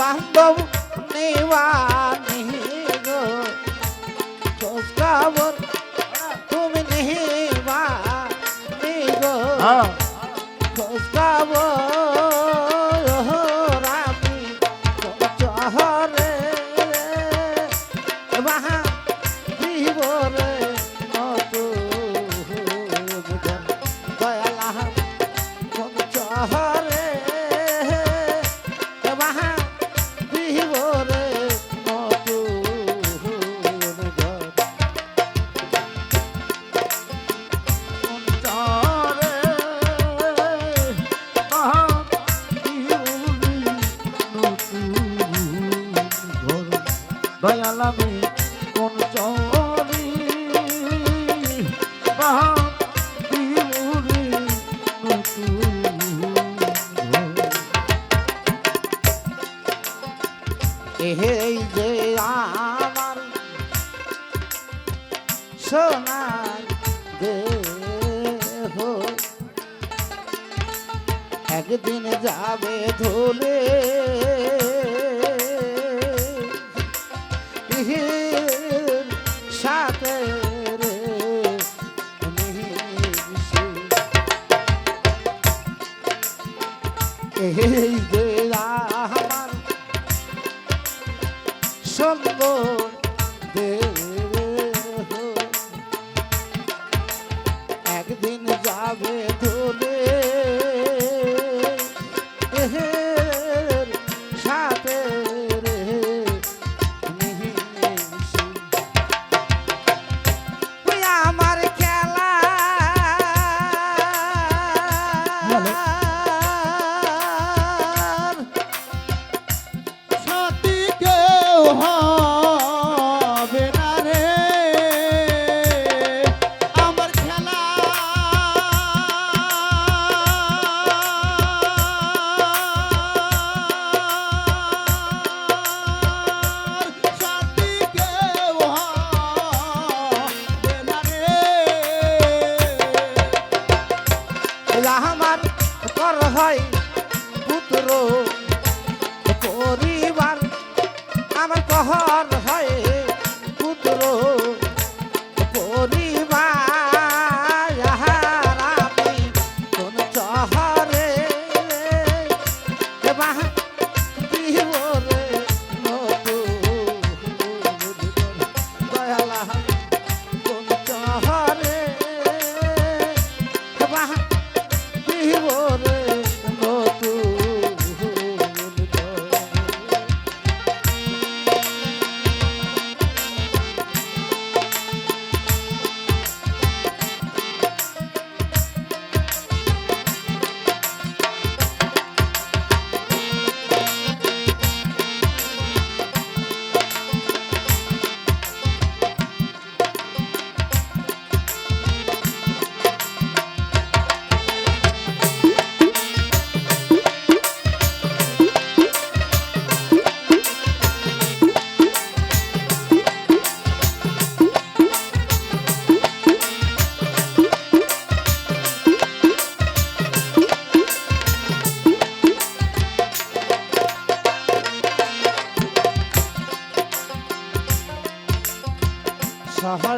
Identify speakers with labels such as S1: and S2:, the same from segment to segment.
S1: বান্ধব নিবানি গো। চোস্কাবর তুমি নিবানি গো।
S2: হ্যাঁ।
S1: এই যে আমার সোনার দেহ। একদিন যাবে ধুলে সাথে কর হয় পুত্র। পরিবার আমার কহর হয় পুত্র।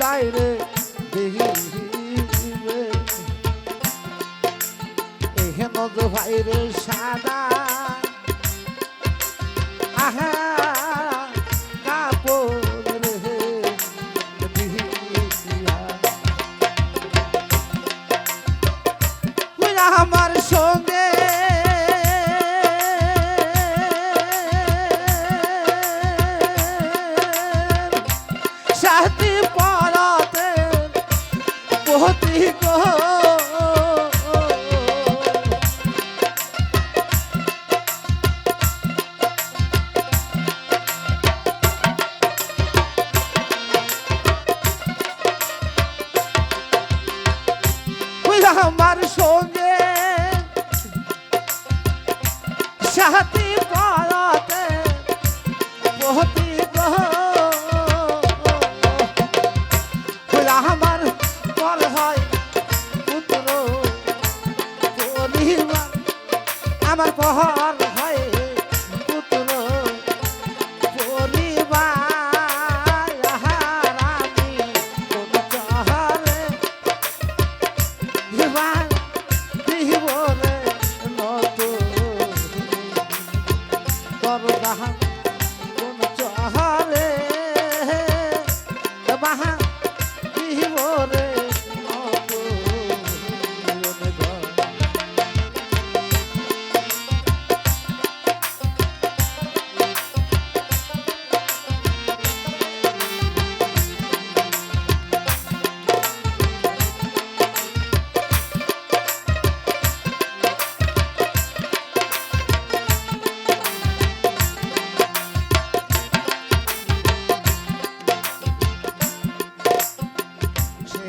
S1: কায়রে দেহিবে এহেন ভাইরে সাদা। আহা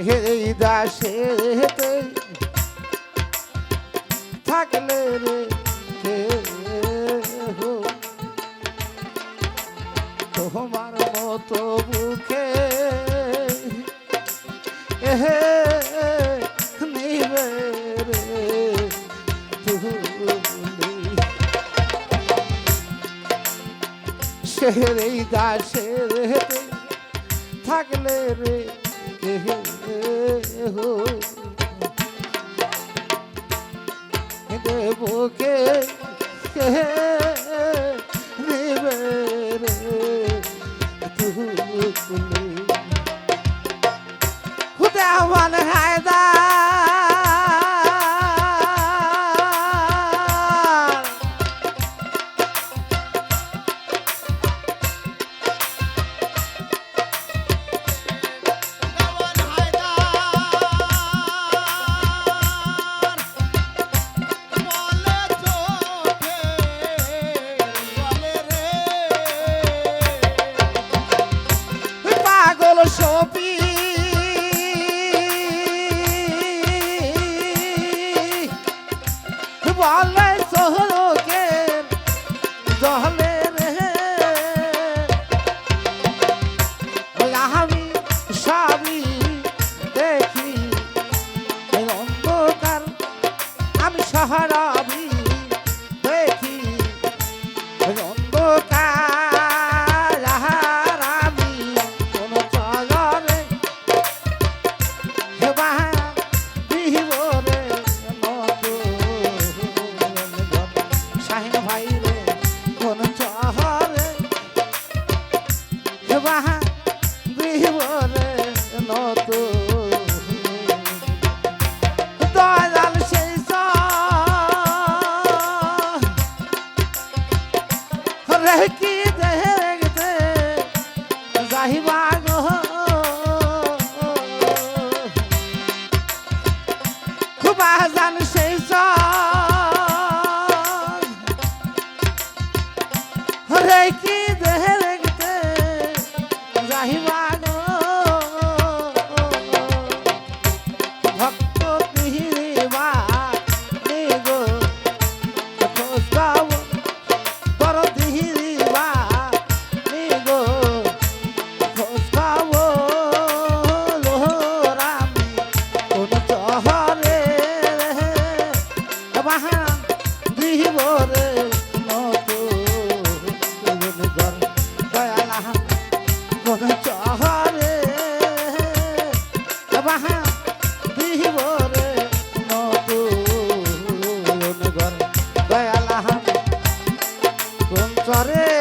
S1: হেরেই দাসে হেতে থাকলে রে তোমার মতো বুকে এহে নিবে রে সেরেই দাসে থাকলে রে বুকে 咋的？